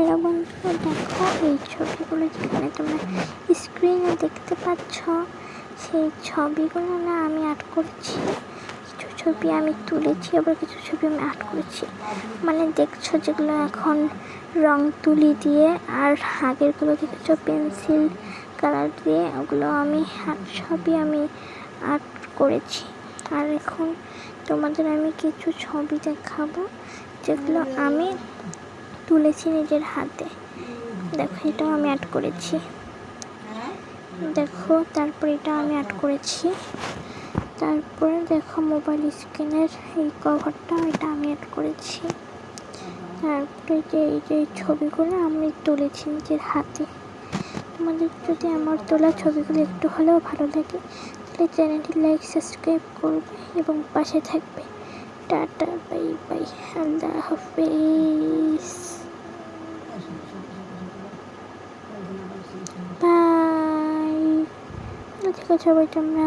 Hello বন্ধুরা দেখো এই ছবিগুলো যেখানে তোমরা স্ক্রিনে দেখতে পাচ্ছ, সেই ছবিগুলো না আমি আর্ট করছি। কিছু ছবি আমি তুলেছি, আবার কিছু ছবি আমি আর্ট করেছি। মানে দেখছ যেগুলো এখন রং তুলি দিয়ে আর আগেরগুলো দেখেছ পেন্সিল কালার দিয়ে, ওগুলো আমি সবই আমি আর্ট করেছি। আর এখন তোমাদের আমি কিছু ছবি দেখাবো, যেগুলো আমি তুলেছি নিজের হাতে। দেখো, এটাও আমি অ্যাড করেছি। দেখো, তারপর এটা আমি অ্যাড করেছি। তারপরে দেখো মোবাইল স্ক্রিনের এই কভারটা এটা আমি অ্যাড করেছি। তারপরে যে, এই যে ছবিগুলো আমি তুলেছি নিজের হাতে। তোমাদের যদি আমার তোলা ছবিগুলো একটু হলেও ভালো লাগে, তাহলে চ্যানেলটি লাইক সাবস্ক্রাইব করবে এবং পাশে থাকবে। টাটা বাই বাই আল্লাহ হাফেজ। বাই ঠিক আছে সবাই তোমরা